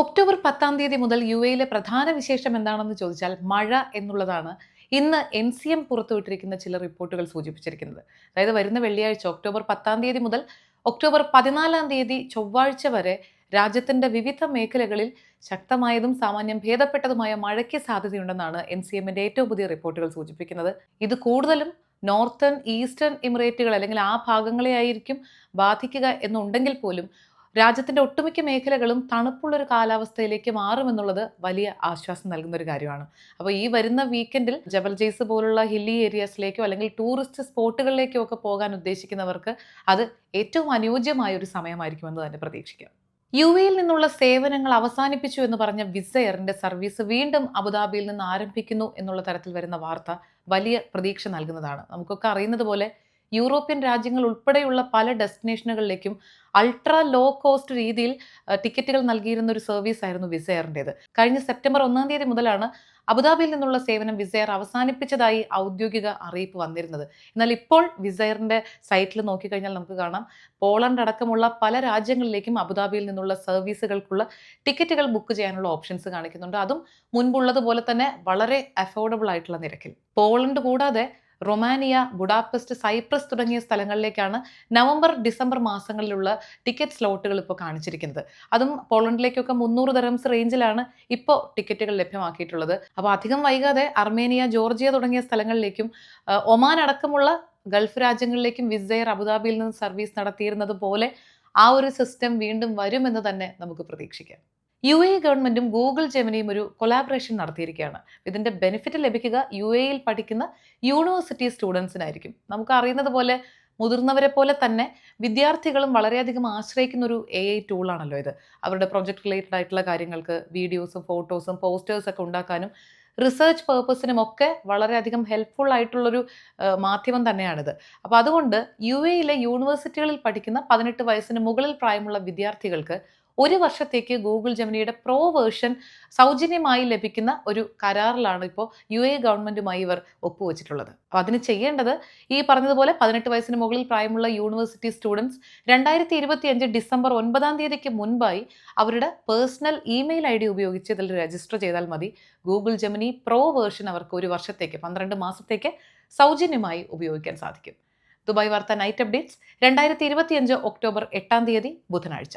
October പത്താം തീയതി മുതൽ യു എയിലെ പ്രധാന വിശേഷം എന്താണെന്ന് ചോദിച്ചാൽ മഴ എന്നുള്ളതാണ്. ഇന്ന് എൻ സി എം പുറത്തുവിട്ടിരിക്കുന്ന ചില റിപ്പോർട്ടുകൾ സൂചിപ്പിച്ചിരിക്കുന്നത്. അതായത് വരുന്ന വെള്ളിയാഴ്ച ഒക്ടോബർ പത്താം തീയതി മുതൽ ഒക്ടോബർ പതിനാലാം തീയതി ചൊവ്വാഴ്ച വരെ രാജ്യത്തിന്റെ വിവിധ മേഖലകളിൽ ശക്തമായതും സാമാന്യം ഭേദപ്പെട്ടതുമായ മഴയ്ക്ക് സാധ്യതയുണ്ടെന്നാണ് എൻ സി എമ്മിന്റെ ഏറ്റവും പുതിയ റിപ്പോർട്ടുകൾ സൂചിപ്പിക്കുന്നത്. ഇത് കൂടുതലും നോർത്തേൺ ഈസ്റ്റേൺ എമിറേറ്റുകൾ അല്ലെങ്കിൽ ആ ഭാഗങ്ങളെ ആയിരിക്കും ബാധിക്കുക എന്നുണ്ടെങ്കിൽ പോലും രാജ്യത്തിന്റെ ഒട്ടുമിക്ക മേഖലകളും തണുപ്പുള്ളൊരു കാലാവസ്ഥയിലേക്ക് മാറുമെന്നുള്ളത് വലിയ ആശ്വാസം നൽകുന്ന ഒരു കാര്യമാണ്. അപ്പോൾ ഈ വരുന്ന വീക്കെൻഡിൽ ജബൽ ജെയ്സ് പോലുള്ള ഹില്ലി ഏരിയാസിലേക്കോ അല്ലെങ്കിൽ ടൂറിസ്റ്റ് സ്പോട്ടുകളിലേക്കോ ഒക്കെ പോകാൻ ഉദ്ദേശിക്കുന്നവർക്ക് അത് ഏറ്റവും അനുയോജ്യമായ ഒരു സമയമായിരിക്കുമെന്ന് തന്നെ പ്രതീക്ഷിക്കാം. യു എയിൽ നിന്നുള്ള സേവനങ്ങൾ അവസാനിപ്പിച്ചു എന്ന് പറഞ്ഞ വിസ എയറിന്റെ സർവീസ് വീണ്ടും അബുദാബിയിൽ നിന്ന് ആരംഭിക്കുന്നു എന്നുള്ള തരത്തിൽ വരുന്ന വാർത്ത വലിയ പ്രതീക്ഷ നൽകുന്നതാണ്. നമുക്കൊക്കെ അറിയുന്നത് പോലെ യൂറോപ്യൻ രാജ്യങ്ങൾ ഉൾപ്പെടെയുള്ള പല ഡെസ്റ്റിനേഷനുകളിലേക്കും അൾട്രാ ലോ കോസ്റ്റ് രീതിയിൽ ടിക്കറ്റുകൾ നൽകിയിരുന്ന ഒരു സർവീസ് ആയിരുന്നു വിസയറിന്റെത് കഴിഞ്ഞ സെപ്റ്റംബർ ഒന്നാം തീയതി മുതലാണ് അബുദാബിയിൽ നിന്നുള്ള സേവനം വിസയർ അവസാനിപ്പിച്ചതായി ഔദ്യോഗിക അറിയിപ്പ് വന്നിരുന്നത്. എന്നാൽ ഇപ്പോൾ വിസയറിന്റെ സൈറ്റിൽ നോക്കിക്കഴിഞ്ഞാൽ നമുക്ക് കാണാം പോളണ്ട് അടക്കമുള്ള പല രാജ്യങ്ങളിലേക്കും അബുദാബിയിൽ നിന്നുള്ള സർവീസുകൾക്കുള്ള ടിക്കറ്റുകൾ ബുക്ക് ചെയ്യാനുള്ള ഓപ്ഷൻസ് കാണിക്കുന്നുണ്ട്. അതും മുൻപുള്ളതുപോലെ തന്നെ വളരെ അഫോർഡബിൾ ആയിട്ടുള്ള നിരക്കിൽ. പോളണ്ട് കൂടാതെ റൊമാനിയ ബുഡാപെസ്റ്റ് സൈപ്രസ് തുടങ്ങിയ സ്ഥലങ്ങളിലേക്കാണ് നവംബർ ഡിസംബർ മാസങ്ങളിലുള്ള ടിക്കറ്റ് സ്ലോട്ടുകൾ ഇപ്പോൾ കാണിച്ചിരിക്കുന്നത്. അതും പോളണ്ടിലേക്കൊക്കെ മുന്നൂറ് ദറംസ് റേഞ്ചിലാണ് ഇപ്പോൾ ടിക്കറ്റുകൾ ലഭ്യമാക്കിയിട്ടുള്ളത്. അപ്പോൾ അധികം വൈകാതെ അർമേനിയ ജോർജിയ തുടങ്ങിയ സ്ഥലങ്ങളിലേക്കും ഒമാൻ അടക്കമുള്ള ഗൾഫ് രാജ്യങ്ങളിലേക്കും വിസയർ അബുദാബിയിൽ നിന്ന് സർവീസ് നടത്തിയിരുന്നത് പോലെ ആ ഒരു സിസ്റ്റം വീണ്ടും വരുമെന്ന് തന്നെ നമുക്ക് പ്രതീക്ഷിക്കാം. യു എ ഗവൺമെന്റും ഗൂഗിൾ ജെമിനിയും ഒരു കൊലാബറേഷൻ നടത്തിയിരിക്കുകയാണ്. ഇതിന്റെ ബെനിഫിറ്റ് ലഭിക്കുക യു എയിൽ പഠിക്കുന്ന യൂണിവേഴ്സിറ്റി സ്റ്റുഡൻസിനായിരിക്കും. നമുക്ക് അറിയുന്നത് പോലെ മുതിർന്നവരെ പോലെ തന്നെ വിദ്യാർത്ഥികളും വളരെയധികം ആശ്രയിക്കുന്ന ഒരു എ ഐ ടൂളാണല്ലോ ഇത്. അവരുടെ പ്രൊജക്ട് റിലേറ്റഡ് ആയിട്ടുള്ള കാര്യങ്ങൾക്ക് വീഡിയോസും ഫോട്ടോസും പോസ്റ്റേഴ്സൊക്കെ ഉണ്ടാക്കാനും റിസർച്ച് പേർപ്പസിനും ഒക്കെ വളരെയധികം ഹെൽപ്ഫുൾ ആയിട്ടുള്ളൊരു മാധ്യമം തന്നെയാണിത്. അപ്പോൾ അതുകൊണ്ട് യു എയിലെ യൂണിവേഴ്സിറ്റികളിൽ പഠിക്കുന്ന പതിനെട്ട് വയസ്സിന് മുകളിൽ പ്രായമുള്ള വിദ്യാർത്ഥികൾക്ക് ഒരു വർഷത്തേക്ക് ഗൂഗിൾ ജമിനിയുടെ പ്രോ വേർഷൻ സൗജന്യമായി ലഭിക്കുന്ന ഒരു കരാറിലാണ് ഇപ്പോൾ യു എ ഗവൺമെന്റുമായി ഇവർ ഒപ്പുവെച്ചിട്ടുള്ളത്. അപ്പോൾ അതിന് ചെയ്യേണ്ടത് ഈ പറഞ്ഞതുപോലെ പതിനെട്ട് വയസ്സിന് മുകളിൽ പ്രായമുള്ള യൂണിവേഴ്സിറ്റി സ്റ്റുഡൻസ് രണ്ടായിരത്തി ഇരുപത്തി അഞ്ച് ഡിസംബർ ഒൻപതാം തീയതിക്ക് മുൻപായി അവരുടെ പേഴ്സണൽ ഇമെയിൽ ഐ ഡി ഉപയോഗിച്ച് ഇതിൽ രജിസ്റ്റർ ചെയ്താൽ മതി. ഗൂഗിൾ ജമിനി പ്രോ വേർഷൻ അവർക്ക് ഒരു വർഷത്തേക്ക് പന്ത്രണ്ട് മാസത്തേക്ക് സൗജന്യമായി ഉപയോഗിക്കാൻ സാധിക്കും. ദുബായ് വാർത്ത നൈറ്റ് അപ്ഡേറ്റ്സ് രണ്ടായിരത്തി ഇരുപത്തിയഞ്ച് ഒക്ടോബർ എട്ടാം തീയതി ബുധനാഴ്ച.